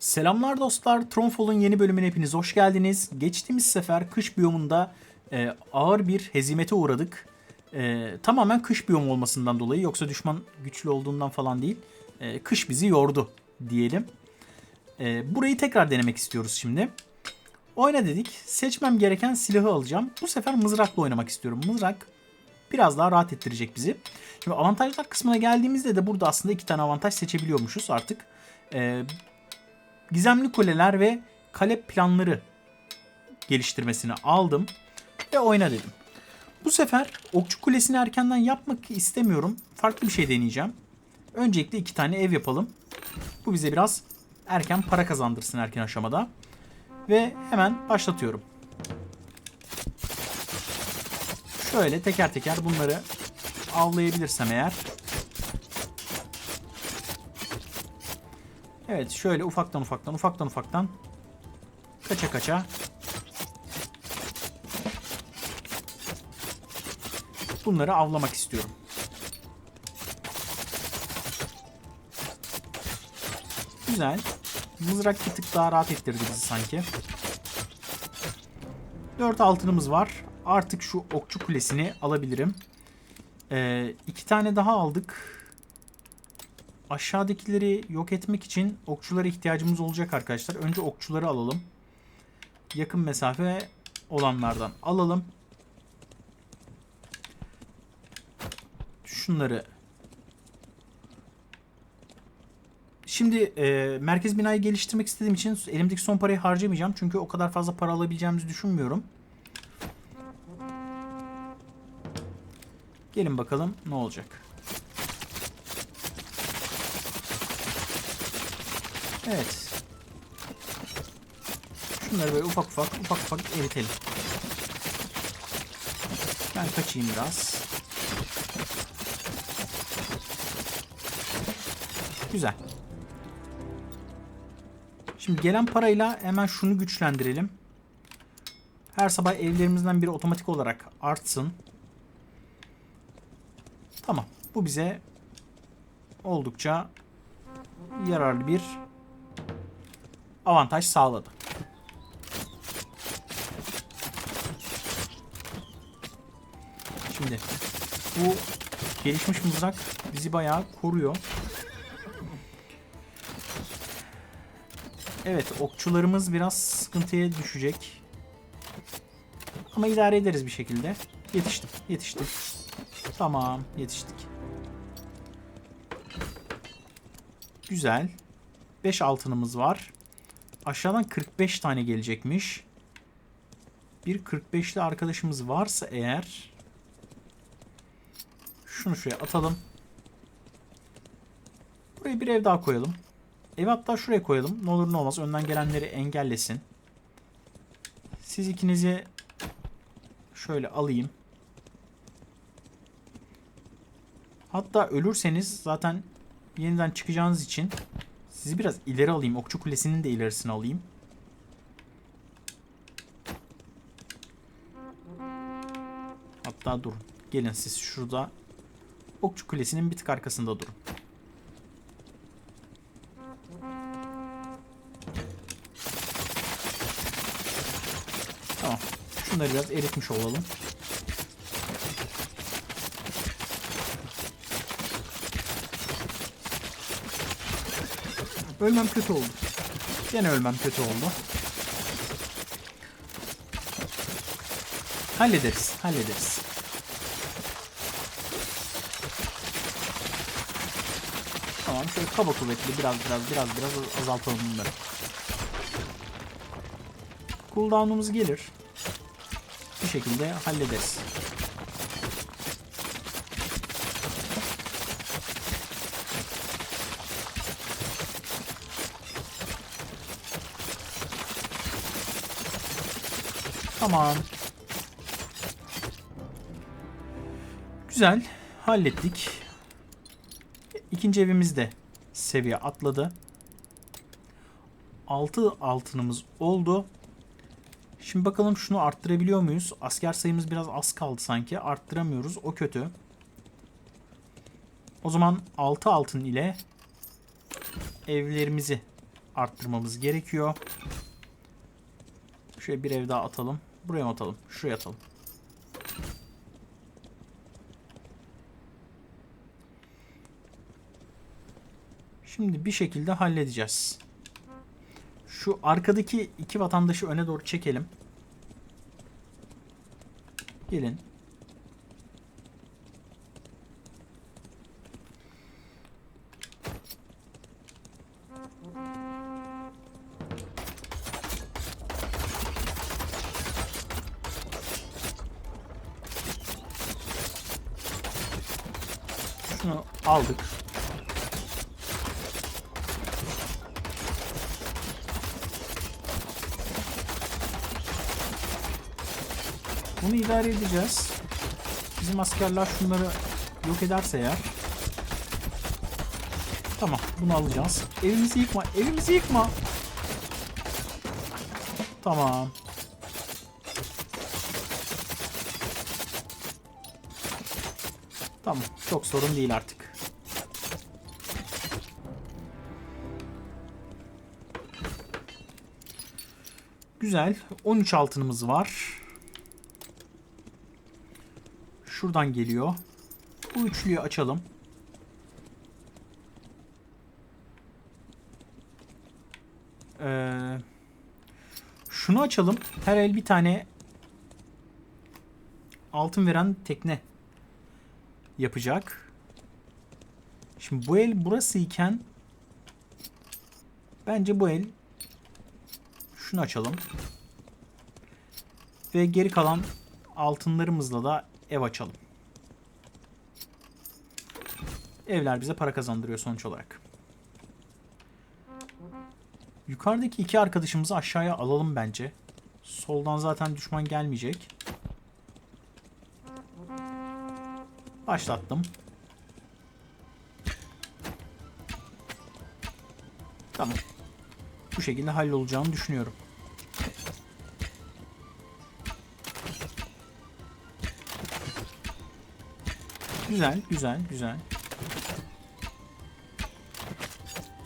Selamlar dostlar. Tronfall'un yeni bölümüne hepiniz hoş geldiniz. Geçtiğimiz sefer kış biyomunda e, ağır bir hezimete uğradık. E, tamamen kış biyom olmasından dolayı yoksa düşman güçlü olduğundan falan değil. E, kış bizi yordu diyelim. E, burayı tekrar denemek istiyoruz şimdi. Oyna dedik. Seçmem gereken silahı alacağım. Bu sefer mızrakla oynamak istiyorum. Mızrak biraz daha rahat ettirecek bizi. Şimdi avantajlar kısmına geldiğimizde de burada aslında iki tane avantaj seçebiliyormuşuz artık. E, gizemli kuleler ve kale planları geliştirmesini aldım ve oyna dedim. Bu sefer okçu kulesini erkenden yapmak istemiyorum. Farklı bir şey deneyeceğim. Öncelikle iki tane ev yapalım. Bu bize biraz erken para kazandırsın erken aşamada. Ve hemen başlatıyorum. Şöyle teker teker bunları avlayabilirsem eğer Evet şöyle ufaktan ufaktan ufaktan ufaktan kaça kaça bunları avlamak istiyorum. Güzel. Mızrak bir tık daha rahat ettirdi bizi sanki. 4 altınımız var. Artık şu okçu kulesini alabilirim. Ee, iki tane daha aldık aşağıdakileri yok etmek için okçulara ihtiyacımız olacak arkadaşlar. Önce okçuları alalım. Yakın mesafe olanlardan alalım. Şunları Şimdi e, merkez binayı geliştirmek istediğim için elimdeki son parayı harcamayacağım. Çünkü o kadar fazla para alabileceğimizi düşünmüyorum. Gelin bakalım ne olacak. Evet. Şunları böyle ufak ufak ufak ufak eritelim. Ben kaçayım biraz. Güzel. Şimdi gelen parayla hemen şunu güçlendirelim. Her sabah evlerimizden biri otomatik olarak artsın. Tamam. Bu bize oldukça yararlı bir avantaj sağladı. Şimdi bu gelişmiş mızrak bizi bayağı koruyor. Evet okçularımız biraz sıkıntıya düşecek. Ama idare ederiz bir şekilde. Yetiştim, yetiştim. Tamam, yetiştik. Güzel. 5 altınımız var. Aşağıdan 45 tane gelecekmiş. Bir 45'li arkadaşımız varsa eğer şunu şuraya atalım. Buraya bir ev daha koyalım. Ev hatta şuraya koyalım. Ne olur ne olmaz önden gelenleri engellesin. Siz ikinizi şöyle alayım. Hatta ölürseniz zaten yeniden çıkacağınız için sizi biraz ileri alayım. Okçu Kulesi'nin de ilerisini alayım. Hatta durun. Gelin siz şurada Okçu Kulesi'nin bir tık arkasında durun. Tamam. Şunları biraz eritmiş olalım. Ölmem kötü oldu. Gene ölmem kötü oldu. Hallederiz, hallederiz. Tamam, şöyle kaba kuvvetli biraz biraz biraz biraz azaltalım bunları. Cooldown'umuz gelir. Bir şekilde hallederiz. Tamam. Güzel. Hallettik. İkinci evimiz de seviye atladı. 6 altınımız oldu. Şimdi bakalım şunu arttırabiliyor muyuz? Asker sayımız biraz az kaldı sanki. Arttıramıyoruz. O kötü. O zaman 6 altın ile evlerimizi arttırmamız gerekiyor. Şöyle bir ev daha atalım. Buraya mı atalım? Şuraya atalım. Şimdi bir şekilde halledeceğiz. Şu arkadaki iki vatandaşı öne doğru çekelim. Gelin. Aldık. Bunu idare edeceğiz. Bizim askerler şunları yok ederse eğer. Tamam bunu alacağız. Evimizi yıkma. Evimizi yıkma. Tamam. Tamam. Çok sorun değil artık. Güzel. 13 altınımız var. Şuradan geliyor. Bu üçlüyü açalım. Ee, şunu açalım. Her el bir tane altın veren tekne yapacak. Şimdi bu el burası iken bence bu el şunu açalım. Ve geri kalan altınlarımızla da ev açalım. Evler bize para kazandırıyor sonuç olarak. Yukarıdaki iki arkadaşımızı aşağıya alalım bence. Soldan zaten düşman gelmeyecek. Başlattım. Tamam. Bu şekilde hallolacağını düşünüyorum. Güzel, güzel, güzel.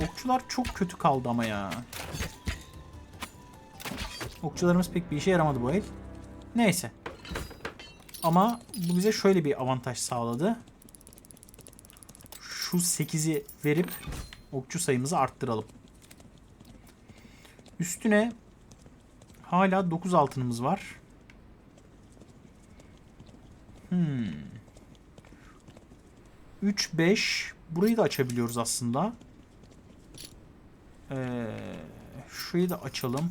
Okçular çok kötü kaldı ama ya. Okçularımız pek bir işe yaramadı bu el. Neyse. Ama bu bize şöyle bir avantaj sağladı. Şu 8'i verip okçu sayımızı arttıralım. Üstüne hala 9 altınımız var. Hmm. 3, 5. Burayı da açabiliyoruz aslında. Ee, şurayı da açalım.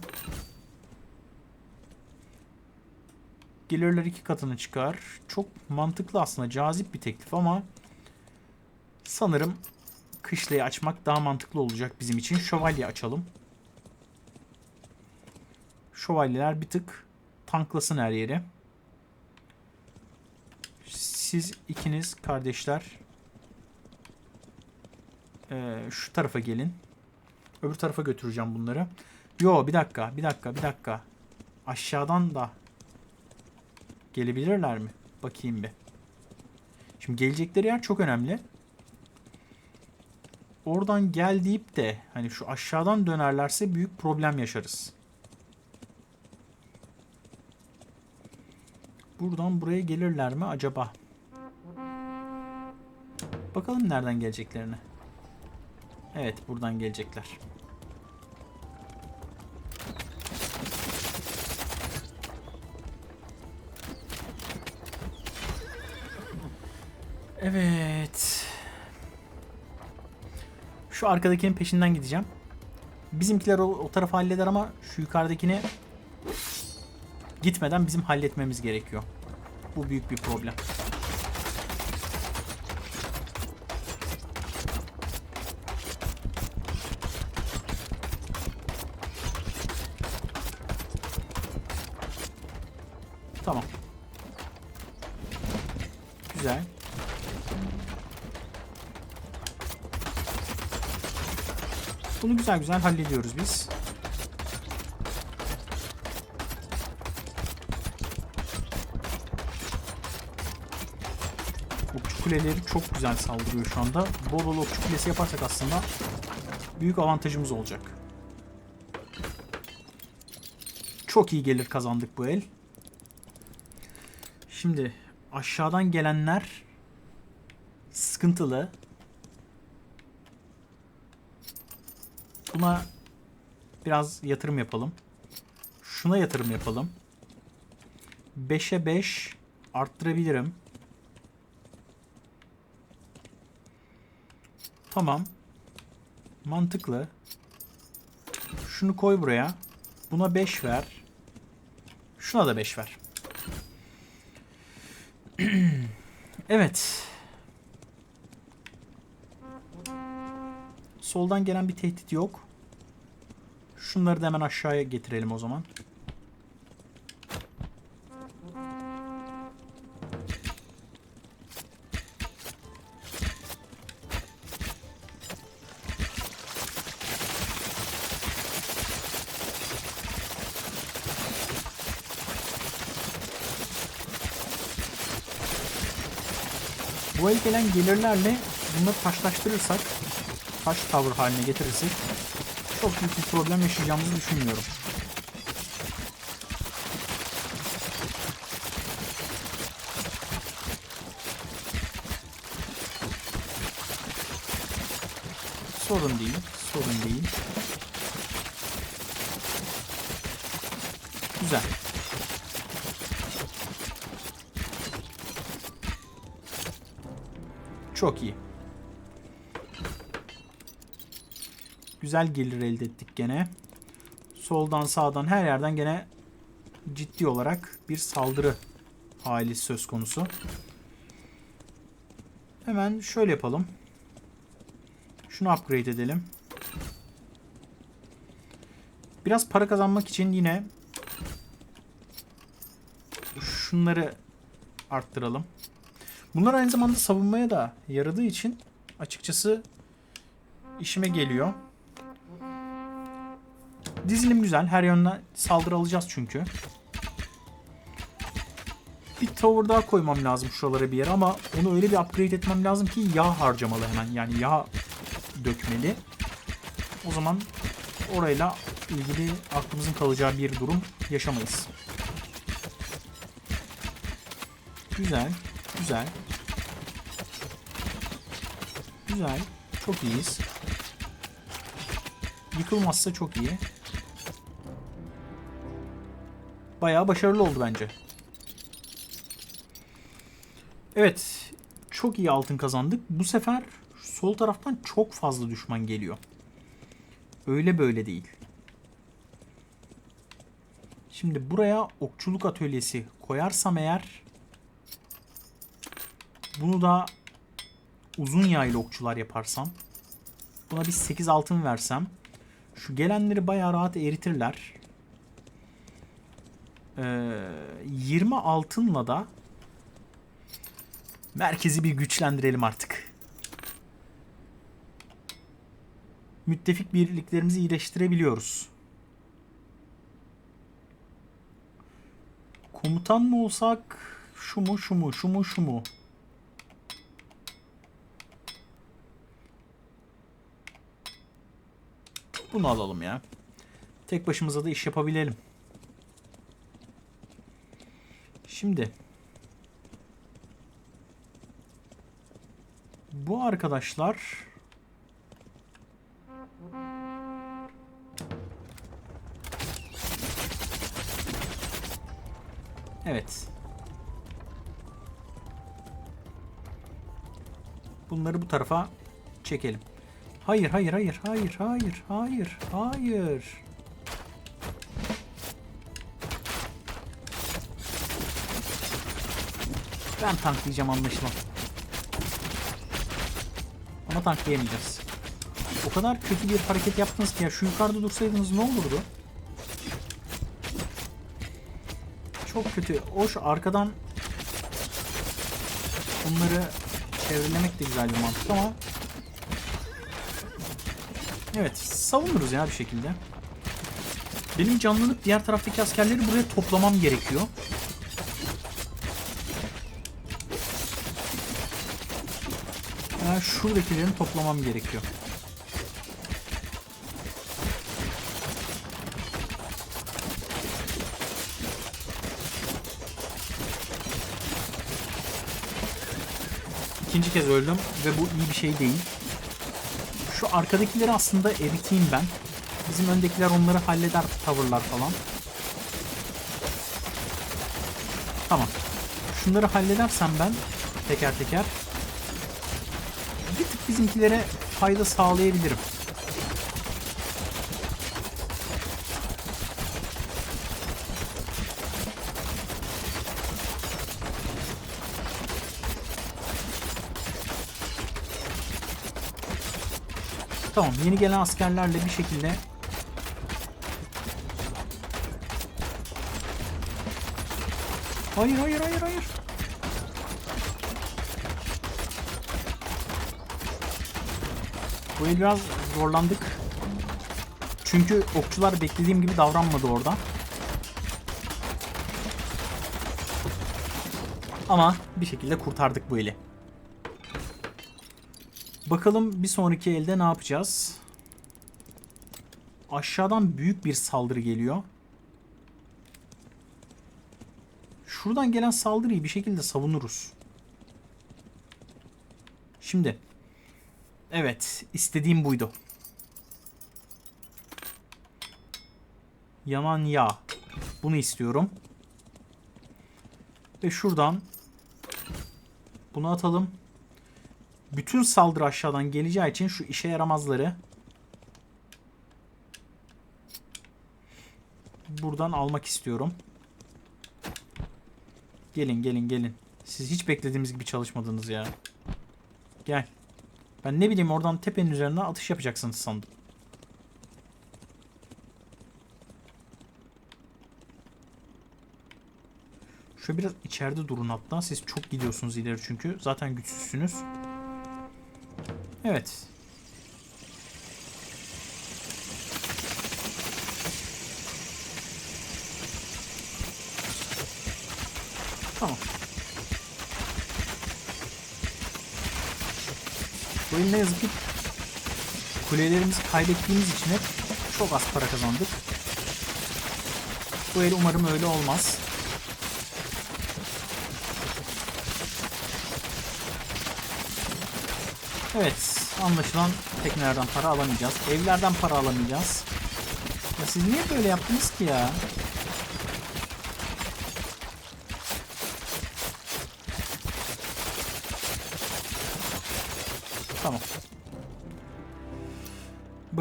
Gelirler iki katını çıkar. Çok mantıklı aslında. Cazip bir teklif ama sanırım kışlayı açmak daha mantıklı olacak bizim için. Şövalye açalım. Şövalyeler bir tık tanklasın her yeri. Siz ikiniz kardeşler ee, şu tarafa gelin. Öbür tarafa götüreceğim bunları. Yo bir dakika, bir dakika, bir dakika. Aşağıdan da gelebilirler mi? Bakayım bir. Şimdi gelecekleri yer çok önemli. Oradan gel deyip de hani şu aşağıdan dönerlerse büyük problem yaşarız. Buradan buraya gelirler mi acaba? Bakalım nereden geleceklerini. Evet buradan gelecekler. Evet. Şu arkadakinin peşinden gideceğim. Bizimkiler o, o tarafı halleder ama şu yukarıdakini gitmeden bizim halletmemiz gerekiyor. Bu büyük bir problem. Bunu güzel güzel hallediyoruz biz. Okçu kuleleri çok güzel saldırıyor şu anda. Bol bol okçu kulesi yaparsak aslında büyük avantajımız olacak. Çok iyi gelir kazandık bu el. Şimdi aşağıdan gelenler sıkıntılı. Buna biraz yatırım yapalım. Şuna yatırım yapalım. 5'e 5 arttırabilirim. Tamam. Mantıklı. Şunu koy buraya. Buna 5 ver. Şuna da 5 ver. evet. Soldan gelen bir tehdit yok. Şunları da hemen aşağıya getirelim o zaman. Bu el gelen gelirlerle bunları taşlaştırırsak, taş tavır haline getirirsek çok büyük bir problem yaşayacağımızı düşünmüyorum. Sorun değil, sorun değil. Güzel. Çok iyi. Güzel gelir elde ettik gene. Soldan sağdan her yerden gene ciddi olarak bir saldırı hali söz konusu. Hemen şöyle yapalım. Şunu upgrade edelim. Biraz para kazanmak için yine şunları arttıralım. Bunlar aynı zamanda savunmaya da yaradığı için açıkçası işime geliyor. Dizilim güzel. Her yönden saldırı alacağız çünkü. Bir tower daha koymam lazım şuralara bir yere ama onu öyle bir upgrade etmem lazım ki yağ harcamalı hemen. Yani yağ dökmeli. O zaman orayla ilgili aklımızın kalacağı bir durum yaşamayız. Güzel. Güzel. Güzel. Çok iyiyiz. Yıkılmazsa çok iyi. Bayağı başarılı oldu bence. Evet. Çok iyi altın kazandık. Bu sefer sol taraftan çok fazla düşman geliyor. Öyle böyle değil. Şimdi buraya okçuluk atölyesi koyarsam eğer bunu da uzun yaylı okçular yaparsam buna bir 8 altın versem şu gelenleri bayağı rahat eritirler. Ee, 20 altınla da merkezi bir güçlendirelim artık. Müttefik birliklerimizi iyileştirebiliyoruz. Komutan mı olsak şu mu şu mu şu mu şu mu? Bunu alalım ya. Tek başımıza da iş yapabilelim. Şimdi bu arkadaşlar Evet. Bunları bu tarafa çekelim. Hayır, hayır, hayır, hayır, hayır, hayır, hayır. Ben tanklayacağım anlaşılan. Ama tanklayamayacağız. O kadar kötü bir hareket yaptınız ki ya şu yukarıda dursaydınız ne olurdu? Çok kötü. Şu arkadan bunları çevrelemek de güzel bir mantık ama Evet savunuruz ya bir şekilde. Benim canlanıp diğer taraftaki askerleri buraya toplamam gerekiyor. Hemen şuradakilerini toplamam gerekiyor. İkinci kez öldüm ve bu iyi bir şey değil. Şu arkadakileri aslında eriteyim ben. Bizim öndekiler onları halleder tavırlar falan. Tamam. Şunları halledersem ben teker teker bizimkilere fayda sağlayabilirim. Tamam yeni gelen askerlerle bir şekilde Hayır hayır hayır hayır. Bu biraz zorlandık. Çünkü okçular beklediğim gibi davranmadı orada. Ama bir şekilde kurtardık bu eli. Bakalım bir sonraki elde ne yapacağız? Aşağıdan büyük bir saldırı geliyor. Şuradan gelen saldırıyı bir şekilde savunuruz. Şimdi. Evet. istediğim buydu. Yaman yağ. Bunu istiyorum. Ve şuradan bunu atalım. Bütün saldırı aşağıdan geleceği için şu işe yaramazları buradan almak istiyorum. Gelin gelin gelin. Siz hiç beklediğimiz gibi çalışmadınız ya. Gel. Ben ne bileyim oradan tepenin üzerine atış yapacaksınız sandım. Şöyle biraz içeride durun hatta. Siz çok gidiyorsunuz ileri çünkü. Zaten güçsüzsünüz. Evet. Tamam. Oyun ne yazık ki kulelerimizi kaybettiğimiz için hep çok az para kazandık. Bu el umarım öyle olmaz. Evet, anlaşılan teknelerden para alamayacağız. Evlerden para alamayacağız. Ya siz niye böyle yaptınız ki ya?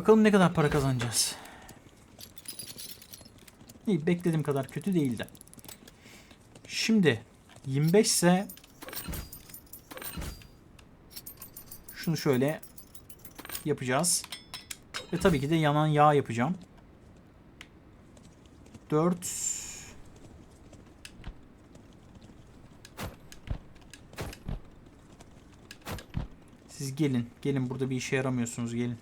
Bakalım ne kadar para kazanacağız. İyi beklediğim kadar kötü değildi. Şimdi 25 ise şunu şöyle yapacağız. Ve tabii ki de yanan yağ yapacağım. 4 Siz gelin. Gelin burada bir işe yaramıyorsunuz. Gelin.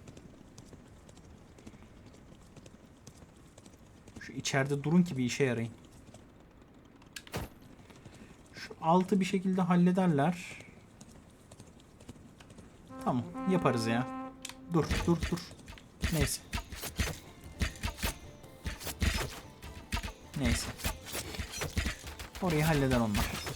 Şu içeride durun ki bir işe yarayın. Şu altı bir şekilde hallederler. Tamam. Yaparız ya. Dur. Dur. Dur. Neyse. Neyse. Orayı halleder onlar.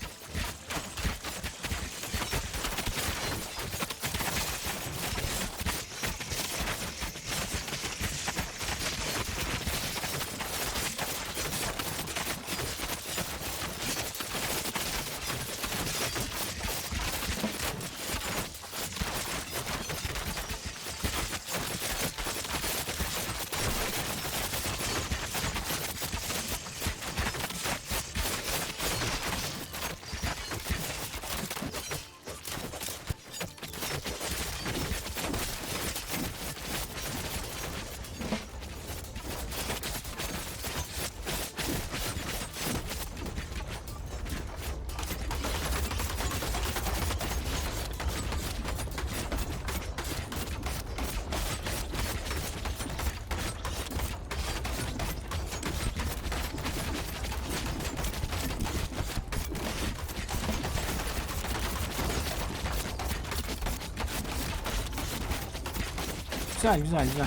Güzel güzel güzel.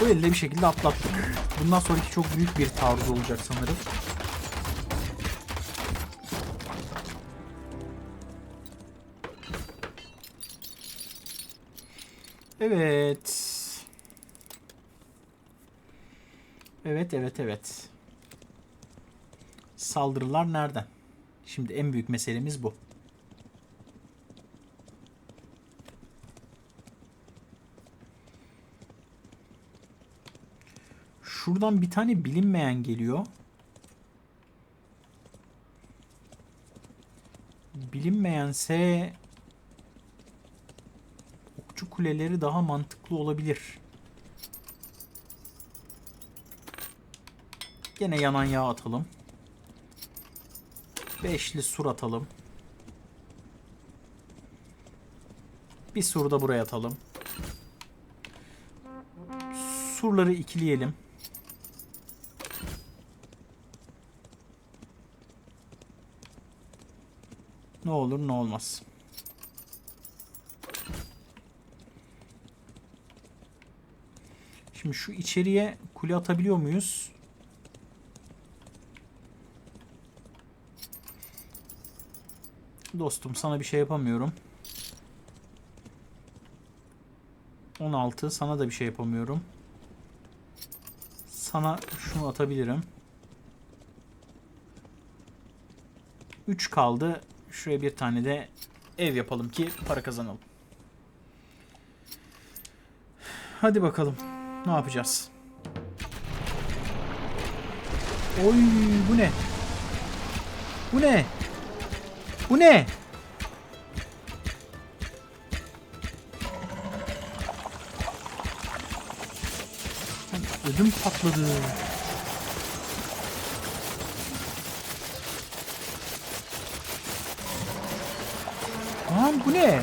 Bu elde bir şekilde atlattık. Bundan sonraki çok büyük bir taarruz olacak sanırım. Evet. Evet, evet, evet. Saldırılar nereden? Şimdi en büyük meselemiz bu. Şuradan bir tane bilinmeyen geliyor. Bilinmeyense okçu kuleleri daha mantıklı olabilir. Gene yanan yağ atalım. Beşli sur atalım. Bir sur da buraya atalım. Surları ikileyelim. Ne olur ne olmaz. Şimdi şu içeriye kule atabiliyor muyuz? Dostum sana bir şey yapamıyorum. 16 sana da bir şey yapamıyorum. Sana şunu atabilirim. 3 kaldı. Şuraya bir tane de ev yapalım ki para kazanalım. Hadi bakalım. Ne yapacağız? Oy bu ne? Bu ne? Bu ne? Ödüm patladı. Lan bu ne?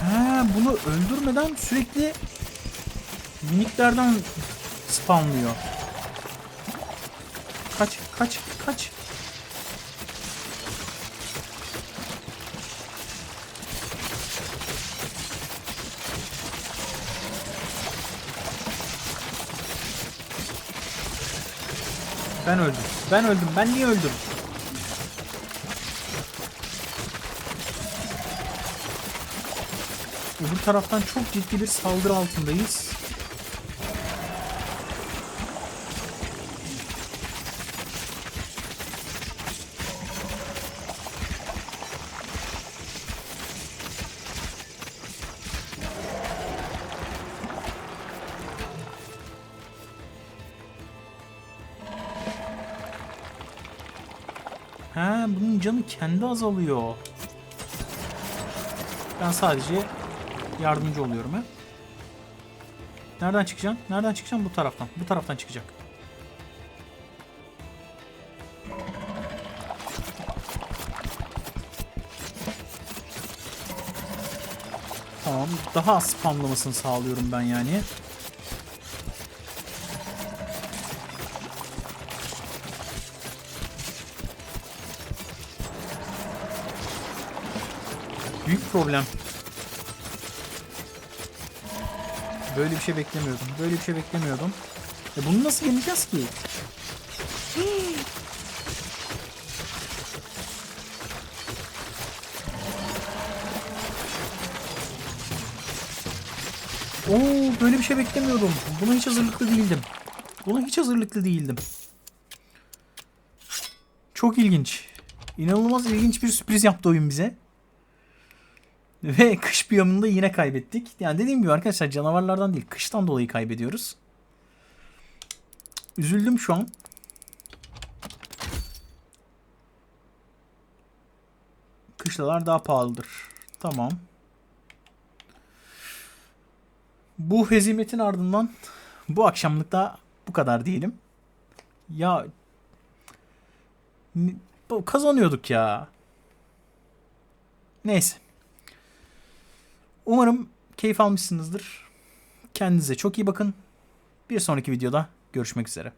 Ha, bunu öldürmeden sürekli miniklerden spamlıyor. Kaç, kaç. Ben öldüm. Ben öldüm. Ben niye öldüm? Öbür taraftan çok ciddi bir saldırı altındayız. Kendi azalıyor. Ben sadece yardımcı oluyorum ha. Nereden çıkacaksın? Nereden çıkacaksın? Bu taraftan. Bu taraftan çıkacak. Tamam. Daha az spamlamasını sağlıyorum ben yani. Problem. Böyle bir şey beklemiyordum. Böyle bir şey beklemiyordum. E bunu nasıl yeneceğiz ki? Hii. Oo böyle bir şey beklemiyordum. Buna hiç hazırlıklı değildim. Buna hiç hazırlıklı değildim. Çok ilginç. İnanılmaz ilginç bir sürpriz yaptı oyun bize. Ve kış biyomunda yine kaybettik. Yani dediğim gibi arkadaşlar canavarlardan değil kıştan dolayı kaybediyoruz. Üzüldüm şu an. Kışlalar daha pahalıdır. Tamam. Bu hezimetin ardından bu akşamlıkta bu kadar diyelim. Ya kazanıyorduk ya. Neyse. Umarım keyif almışsınızdır. Kendinize çok iyi bakın. Bir sonraki videoda görüşmek üzere.